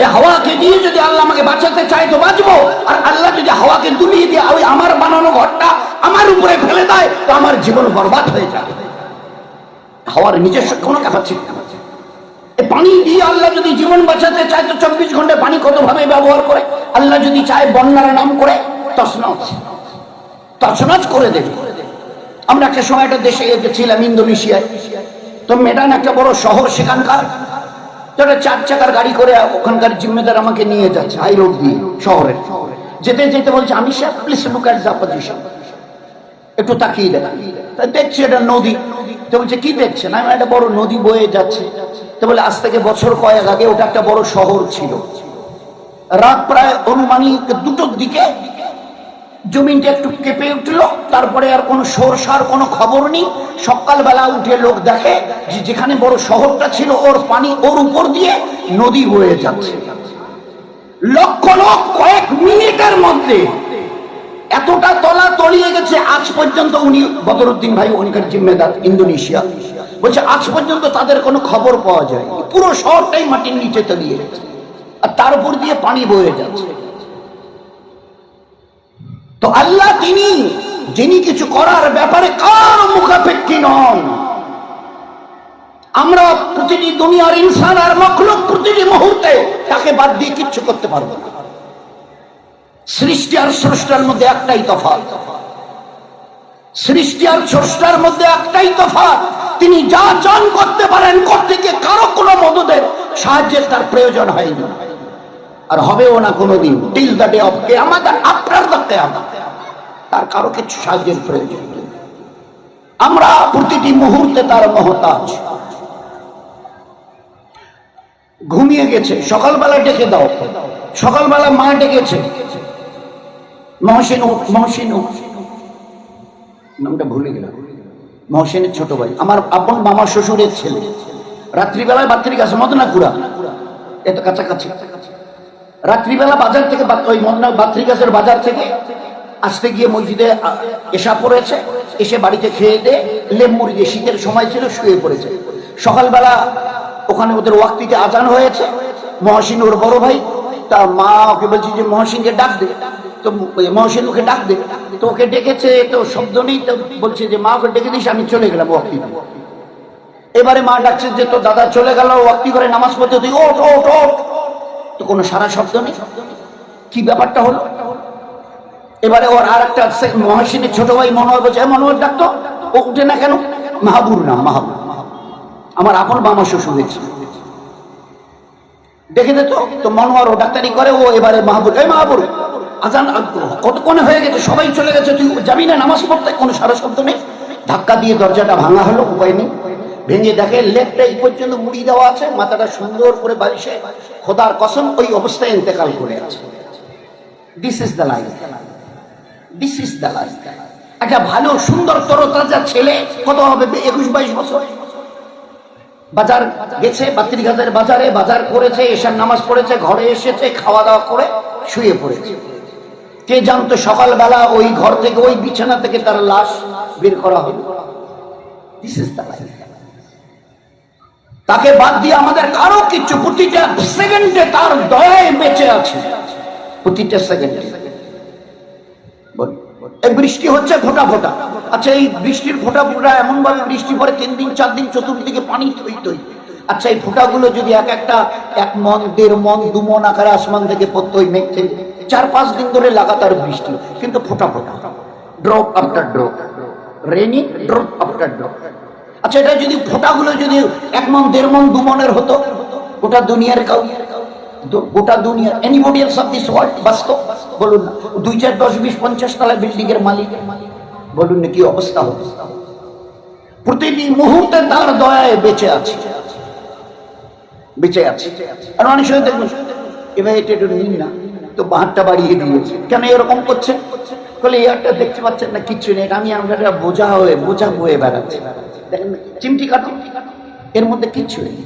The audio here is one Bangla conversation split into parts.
এই হাওয়াকে দিয়ে যদি আল্লাহ আমাকে বাঁচাতে চায় তো বাঁচবো। আর আল্লাহ যদি হাওয়াকে দুলিয়ে দিয়ে ওই আমার বানানো ঘরটা আমার উপরে ফেলে দেয়, তো আমার জীবন বরবাদ হয়ে যাবে। হাওয়ার নিজস্ব কোনো ক্যাপাসিটি পানি দিয়ে আল্লাহ যদি জীবন বাঁচাতে চায়, তো চব্বিশ ঘণ্টা পানি কতভাবে ব্যবহার করে? আল্লাহ যদি চায় বন্যার নাম করে তসনচ তছনছ করে দেবে। আমরা একটা সময় একটা দেশে গেছিলাম ইন্দোনেশিয়ায়। তো মেডান একটা বড় শহর সেখানকার। চার চাকার গাড়ি করে ওখানকার জিম্মেদার আমাকে নিয়ে যাচ্ছে হাই রোড দিয়ে যেতে যেতে বলছে, আমি একটু তাকিয়ে দেখ। দেখছি এটা নদী। তো বলছে, কি দেখছেন? আমি একটা বড় নদী বয়ে যাচ্ছে। তো বলে, আজ থেকে বছর কয়েক আগে ওটা একটা বড় শহর ছিল। রাত প্রায় অনুমানিক দুটোর দিকে জমিনটা একটু কেঁপে উঠল, তারপরে আর কোনো সরসার কোনো খবর নেই। সকালবেলা উঠে লোক দেখে যে যেখানে বড় শহরটা ছিল, ওর পানি ওর উপর দিয়ে নদী বয়ে যাচ্ছে। লক্ষ লোক কয়েক মিনিটের মধ্যে এতটা তলা তলিয়ে গেছে। আজ পর্যন্ত উনি বদরুদ্দিন ভাই উনিকার জিম্মেদার, ইন্দোনেশিয়া। বলছে, আজ পর্যন্ত তাদের কোনো খবর পাওয়া যায় পুরো শহরটাই মাটির নিচে তলিয়ে গেছে। আর তার উপর দিয়ে পানি বয়ে যাচ্ছে। তো আল্লাহ তিনি, যিনি কিছু করার ব্যাপারে কার মুখাপেক্ষী নন? আমরা প্রতিটি দুনিয়ার ইনসান আর মখলুক প্রতিটি মুহূর্তে তাকে বাদ দিয়ে কিচ্ছু করতে পারব না। সৃষ্টি আর স্রষ্টার মধ্যে একটাই তফাৎ। সৃষ্টি আর স্রষ্টার মধ্যে একটাই তফাৎ, তিনি যা চান করতে পারেন করতে গিয়ে কারও কোনো মদদের সাহায্যের তার প্রয়োজন হয়নি। আর হবেও না কোনোদিন। টিল দ্য ডে অফ কে আমাদের আফটার দ্য কেয়ামত। তার কারও কিছু সাহায্যের প্রয়োজন আমরা প্রতিটি মুহূর্তে তার মহতাজ। ঘুমিয়ে গেছে। সকালবেলা ডেকে দাও। সকালবেলা মা ডেকেছে। মহসিন মহসিন। নামটা ভুলে গেলাম। মহসিনের ছোট ভাই। আমার আপন মামা শ্বশুরের ছেলে। রাত্রিবেলায় বাত্রি গাছ মদনাকুড়া এত কাছাকাছি। রাত্রিবেলা বাজার থেকে ওই মদনা বাত্রি গাছের বাজার থেকে আসতে গিয়ে মসজিদে এসা পড়েছে। এসে বাড়িতে খেয়ে দিয়ে লেম মুড়ি শীতের সময় ছিল, শুয়ে পড়েছে। সকালবেলা ওখানে ওদের ওয়াক্তিতে আজান হয়েছে। মহসিন ওর বড় ভাই, তা মা ওকে বলছে যে, মহসিনকে ডাক দে। তো মহসিন ওকে ডাক দে। তো ওকে ডেকেছে, তো শব্দ নেই, তো বলছে যে, মা ওকে ডেকে দিস, আমি চলে গেলাম ওয়াক্তিতে। এবারে মা ডাকছে যে তো দাদা চলে গেল, ওয়াক্তি করে নামাজ পড়তে, তুই ওঠ ওঠ। তো কোনো সারা শব্দ নেই। কি ব্যাপারটা হলো? এবারে ওর আর একটা মহসিনের ছোট ভাই মনোহর বলছে মনোহর ডাকতো ও উঠে না কেন? মাহাবুর নাম, মাহাবুর। আমার আপন মামা শ্বশুর হয়েছে। দেখে দে তো মনোহর ও ডাক্তারি করে, ও এবারে মাহাবুর। এই মাহাবুর, আজান কতক্ষণে হয়ে গেছে? সবাই চলে গেছে। তুই যাবি না নামাজ পড়তে? কোনো সারা শব্দ নেই? ধাক্কা দিয়ে দরজাটা ভাঙা হলো, উপায় নেই। ভেঙে দেখে লেপটা এই পর্যন্ত মুড়ি দেওয়া আছে। মাথাটা সুন্দর করে বালিশে খোদার কসম ওই অবস্থায় ইন্তেকাল করে আছে। This is the life this is the life একটা ভালো, সুন্দর, তরতাজা ছেলে কত হবে একুশ, বাইশ বছর? বাজার গেছে বাত্রি বাজারে, বাজার করেছে এসার নামাজ পড়েছে, ঘরে এসেছে, খাওয়া দাওয়া করে শুয়ে পড়েছে। কে জানতো সকালবেলা ওই ঘর থেকে, ওই বিছানা থেকে তার লাশ বের করা হলো? দিস ইজ দ্য লাইফ তাকে বাদ দিয়ে আমাদের কারও কিছু, প্রতিটা সেকেন্ডে তার দয়ায় বেঁচে আছে। প্রতিটা সেকেন্ডে। এই বৃষ্টি হচ্ছে ফোটা ফোটা আচ্ছা এই বৃষ্টির ফোটা ফোটা এমন ভাবে বৃষ্টি পরে তিন দিন, চার দিন, চতুর্দিকে পানি থই থই আচ্ছা এই ফোঁটাগুলো যদি এক একটা, এক মন, দেড় মন, দু মন আকারে আসমান থেকে পড়তো ওই মেঘ থেকে চার পাঁচ দিন ধরে লাগাতার বৃষ্টি, কিন্তু ফোটা ফোটা। Drop after drop rainy drop after drop আচ্ছা এটা যদি ফোঁটাগুলো যদি এক মন, দেড় মন, দু মনের হতো, গোটা দুনিয়ার কাউ গোটা দুনিয়া এনিবডি এলস দিস ওয়ার্ল্ড বাস্তব? বলুন না। দুই চার, দশ, বিশ, পঞ্চাশ তলা বিল্ডিং এর মালিক। বলুন না, কি অবস্থা হবে প্রতিটি মুহূর্তে তার দয়ায় বেঁচে আছে। বেঁচে আছে। আর অনেক সময় দেখবেন এবার এটা একটু নিন না, তো বাহারটা বাড়িয়ে দিয়েছে। কেন এরকম করছে? বলে এয়ারটা দেখতে পাচ্ছেন না, কিচ্ছু নেই। আমি বোঝা হয়ে, বোঝা বয়ে বেড়াচ্ছি। দেখেন, চিমটি কাটো। এর মধ্যে কিচ্ছু নেই।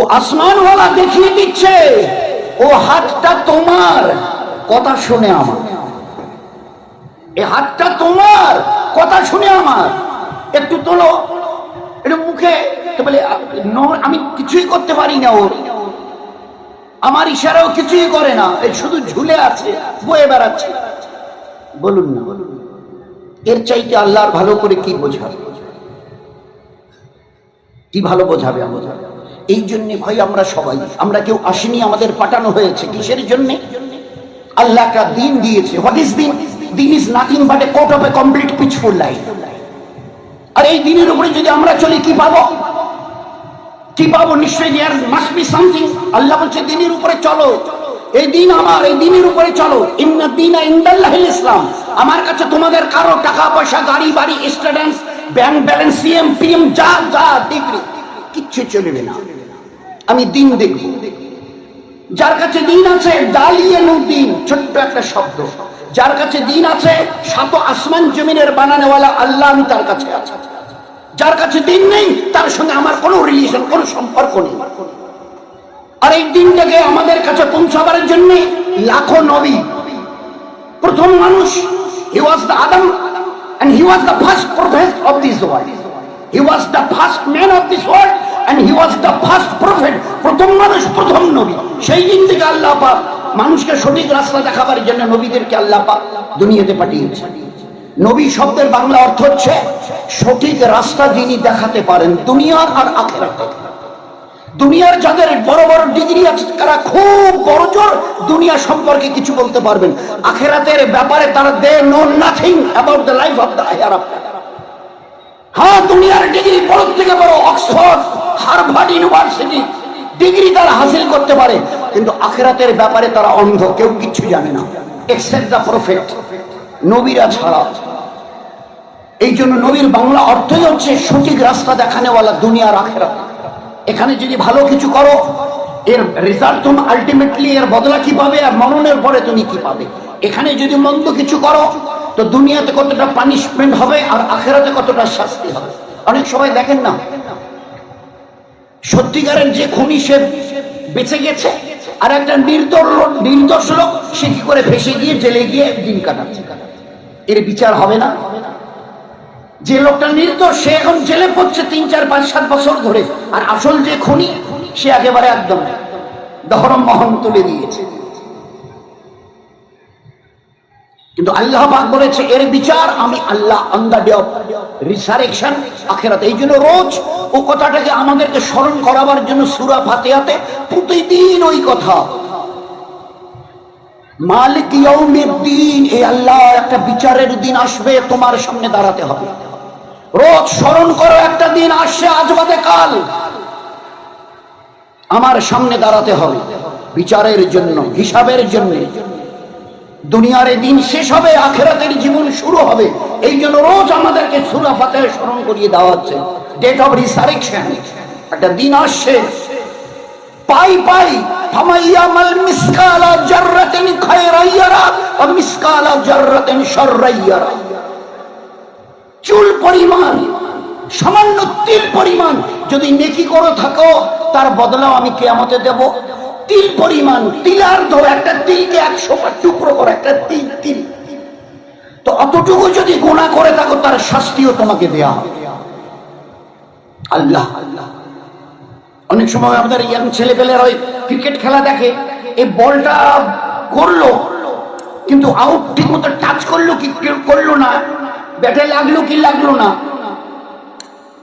ও দেখিয়ে দিচ্ছে, ও হাতটা তোমার, কথা শুনে আমার। এ হাতটা তোমার, কথা শুনে আমার। একটু তোলো। এটা মুখে বলে আমি কিছুই করতে পারি না ওর। আমার ইশারাও কিছুই করে না এই শুধু ঝুলে আছে, বয়ে বেড়াচ্ছে। বলুন না, এর চাইতে আল্লাহর ভালো করে কি বোঝাবে? কি ভালো বোঝাবে আমরা এই জন্য ভাই আমরা সবাই, আমরা কেউ আসিনি, আমাদের পাঠানো হয়েছে। কিসের জন্য? আল্লাহ একটা দিন দিয়েছে। হোয়াট ইজ দিন? দিন is nothing but a code of a complete peaceful life আর এই দিনের উপরে যদি আমরা চলি, কি পাবো? কি পাবো নিশ্চয়ই আল্লাহ বলছে, দিনের উপরে চলো। এই দিন আমার, এই দিনের উপরে চলো। ইসলাম। আমার কাছে তোমাদের কারও টাকা, পয়সা, গাড়ি, বাড়ি students bank balance CM PM যা যা ডিগ্রি কিচ্ছু চলবে না। আমি দিন দেখব। যার কাছে দিন আছে দিন ছোট্ট একটা শব্দ। যার কাছে দিন আছে, সাত আসমান জমিনের বানানোওয়ালা আল্লাহ আমি তার কাছে আছে। যার কাছে দিন নেই, তার সঙ্গে আমার কোনো রিলেশন কোনো সম্পর্ক নেই। আর এই দিনটাকে আমাদের কাছে পৌঁছাবার জন্য লাখো নবী। প্রথম মানুষ he was the Adam and he was the first prophet of this world. He was the first man of this world, and he was the first prophet, প্রথম মানুষ, প্রথম নবী। সেই দিন থেকে আল্লাহ পাক মানুষকে সঠিক রাস্তা দেখাবার জন্য নবীদেরকে আল্লাহ পাক দুনিয়াতে পাঠিয়েছে নবী শব্দের বাংলা অর্থ হচ্ছে, সঠিক রাস্তা যিনি দেখাতে পারেন দুনিয়ার আর আখেরাতে। দুনিয়ার যাদের বড় বড় ডিগ্রি আছে, তারা খুব বড় জোর দুনিয়া সম্পর্কে কিছু বলতে পারবেন। আখেরাতের ব্যাপারে তারা they know nothing about the life of the hereafter হ্যাঁ দুনিয়ার ডিগ্রি বড় থেকে বড়, অক্সফোর্ড, হার্ভার্ড ইউনিভার্সিটি, ডিগ্রি তারা হাসিল করতে পারে। কিন্তু আখেরাতের ব্যাপারে তারা অন্ধ, কেউ কিছু জানে না এক্সেপ্ট দ্য প্রফেট নবীরা ছাড়া। এই জন্য নবীর বাংলা অর্থই হচ্ছে সঠিক রাস্তা দেখানেওয়ালা দুনিয়ার আখেরাত। এখানে যদি ভালো কিছু করো, এর রেজাল্ট তুমি আলটিমেটলি এর বদলা কি পাবে আর মরণের পরে তুমি কি পাবে? এখানে যদি মন্দ কিছু করো, তো দুনিয়াতে কতটা পানিশমেন্ট হবে আর আখেরাতে কতটা শাস্তি হবে? অনেক সময় দেখেন না? সত্যিকারের যে খুনি সে বেঁচে গেছে আর একটা নির্দোষ লোক- নির্দোষ লোক, সে কি করে ভেসে গিয়ে জেলে গিয়ে দিন কাটাচ্ছে? এর বিচার হবে না। যে লোকটা নির্দোষ, সে এখন জেলে পড়ছে তিন, চার, পাঁচ, সাত বছর ধরে। আর আসল যে খুনি, সে একেবারে একদম দহরম মহন তুলে দিয়েছে। কিন্তু আল্লাহ পাক বলেছে, এর বিচার আমি আল্লাহ রিসারেকশন আখেরাত। এই জন্য রোজ ও কথাটাকে আমাদেরকে স্মরণ করাবার জন্য সুরা ফাতেহাতে প্রতিদিন ওই কথা। মালিক দিন এই আল্লাহ একটা বিচারের দিন আসবে, তোমার সামনে দাঁড়াতে হবে। রোজ স্মরণ করো, একটা দিন আসছে, আজ কাল। আমার সামনে দাঁড়াতে হবে, বিচারের জন্য, হিসাবের জন্য। দুনিয়ার দিন শেষ হবে, আখেরাতের জীবন শুরু হবে। এই জন্য রোজ আমাদেরকে সুরা ফাতে স্মরণ করিয়ে দেওয়া হচ্ছে। ডেট অফ রিসারেকশন একটা দিন আসছে। পাই পাই ফামাইয়ামাল মিসকালা জাররাতিন খায়রাইয়ারা ওয়া মিসকালা চুল পরিমাণ, সামান্য তিল পরিমাণ যদি নেকি করে থাকো, তার বদলাও আমি কেয়ামতে দেব। তিল পরিমাণ, তিলার ধর, একটা তিলকে একশো টুকরো করে, একটা তিল তিল। তো অতটুকু যদি গোনা করে থাকো, তার শাস্তিও তোমাকে দেয়া হবে। আল্লাহ আল্লাহ। অনেক সময় আমাদের ইয়াং ছেলেপেলেরা ওই ক্রিকেট খেলা দেখে, এই বলটা করল, কিন্তু আউট ঠিক মতো টাচ করল কি করল না, ব্যাটে লাগল কি লাগল না,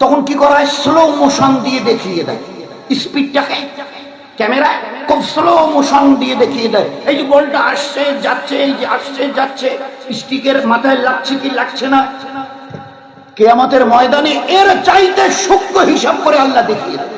তখন কি করা হয়? স্লো মোশন দিয়ে দেখিয়ে দেয়। স্পিডটাকে ক্যামেরা খুব স্লো মোশন দিয়ে দেখিয়ে দেয়। এই যে বলটা আসছে, যাচ্ছে, এই যে আসছে, যাচ্ছে স্টিকের মাথায় লাগছে কি লাগছে না, কেয়ামতের ময়দানে এর চাইতে সূক্ষ্ম হিসাব করে আল্লাহ দেখিয়ে দেয়।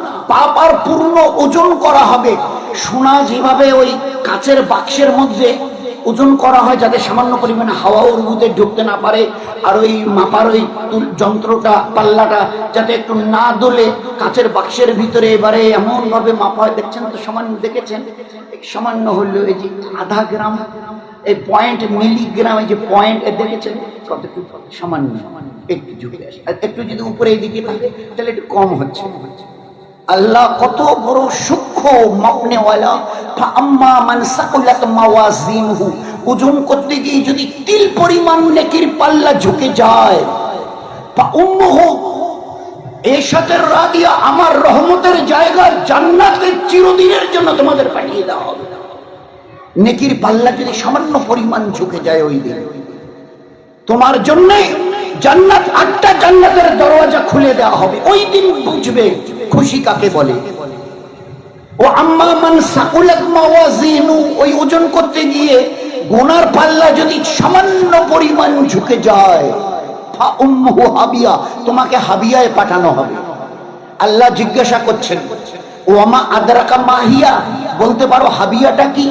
পাপ আর পূর্ণ ওজন করা হবে। সোনা যেভাবে ওই কাচের বাক্সের মধ্যে ওজন করা হয়, যাতে সামান্য পরিমাণে হাওয়া ওর মধ্যে ঢুকতে না পারে, আর ওই মাপার ওই যন্ত্রটা, পাল্লাটা যাতে একটু না দোলে কাঁচের বাক্সের ভিতরে। এবারে এমনভাবে মাপা হয়, দেখছেন তো, সামান্য দেখেছেন? সামান্য হলো এই যে আধা গ্রাম, এই পয়েন্ট মিলিগ্রাম এই যে পয়েন্ট দেখেছেন? কতটুকু? সামান্য। একটু ঝুঁকে আসে, একটু যদি উপরে এদিকে থাকে তাহলে একটু কম হচ্ছে। আল্লাহ কত বড় সূক্ষ্ম মান সাকুলাত মাওয়াজিনহু। ওজন করতে গিয়ে যদি তিল পরিমাণ নেকির পাল্লা ঝুঁকে যায় উম্মুহু রাদিয়া আমার রহমতের জায়গা জান্নাতের চিরদিনের জন্য তোমাদের পাঠিয়ে দেওয়া হবে। নেকির পাল্লা যদি সামান্য পরিমাণ ঝুঁকে যায় ওই দিন, তোমার জন্যে জান্নাত আটটা জান্নাতের দরওয়াজা খুলে দেওয়া হবে। ওই দিন বুঝবে খুশি কাকে বলে? ও আম্মা মান সাকুলাত মাওয়াজিনু, ওই ওজন করতে গিয়ে গোনার পাল্লা যদি সামান্য পরিমাণ ঝুঁকে যায়, ফা উম্মুহু হাবিয়া, তোমাকে হাবিয়ায় পাঠানো হবে। আল্লাহ জিজ্ঞাসা করছেন, ও আমা আদরাকা মাহিয়া বলতে পারো, হাবিয়াটা কি?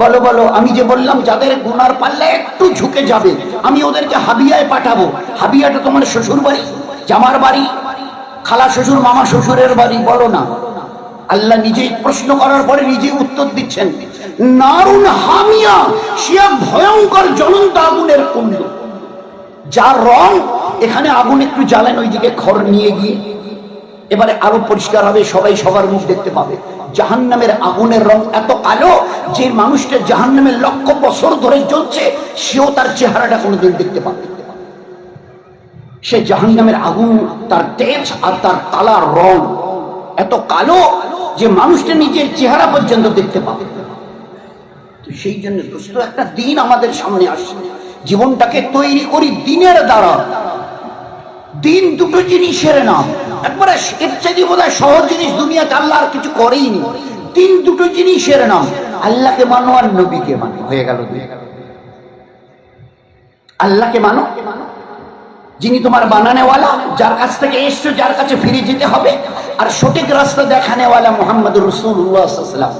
বলো বলো, আমি যে বললাম, যাদের গুনার পাল্লা একটু ঝুঁকে যাবে, আমি ওদেরকে হাবিয়ায় পাঠাবো। হাবিয়াটা তোমার শ্বশুর বাড়ি জামার বাড়ি খালা শ্বশুর, মামা শ্বশুরের বাড়ি বলো না। আল্লাহ নিজেই প্রশ্ন করার পরে নিজেই উত্তর দিচ্ছেন, নারুন হামিয়া সে ভয়ঙ্কর জ্বলন্ত আগুনের কুণ্ড। যার রং এখানে আগুন একটু জ্বালেন, ওইদিকে খড় নিয়ে গিয়ে। এবারে আরও পরিষ্কার হবে, সবাই সবার মুখ দেখতে পাবে। জাহান্নামের আগুনের রং এত কালো যে মানুষটা জাহান্নামের লক্ষ বছর ধরে জ্বলছে, সেও তার চেহারাটা কোনোদিন দেখতে পাবে। সে জাহান্নামের আগুন, তার তেজ আর তার কালার রং এত কালো যে মানুষটা নিজের চেহারা পর্যন্ত দেখতে পাবে। সেই জন্য দোস্ত, একটা দিন আমাদের সামনে আসছে। জীবনটাকে তৈরি করি দিনের দ্বারা। দিন দুটো জিনিসের নাম। একবারে এর চাইতে বোধহয় সহজ জিনিস দুনিয়াতে আল্লাহ আর কিছু করেইনি। তিন দুটো জিনিসের নাম। আল্লাহকে মানো আর নবীকে মানো। হয়ে গেল। আল্লাহকে মানো। যিনি তোমার বানানেওয়ালা, যার কাছ থেকে এসছো, যার কাছে ফিরে যেতে হবে। আর সঠিক রাস্তা দেখানেওয়ালা মোহাম্মদ রসুল্লাহ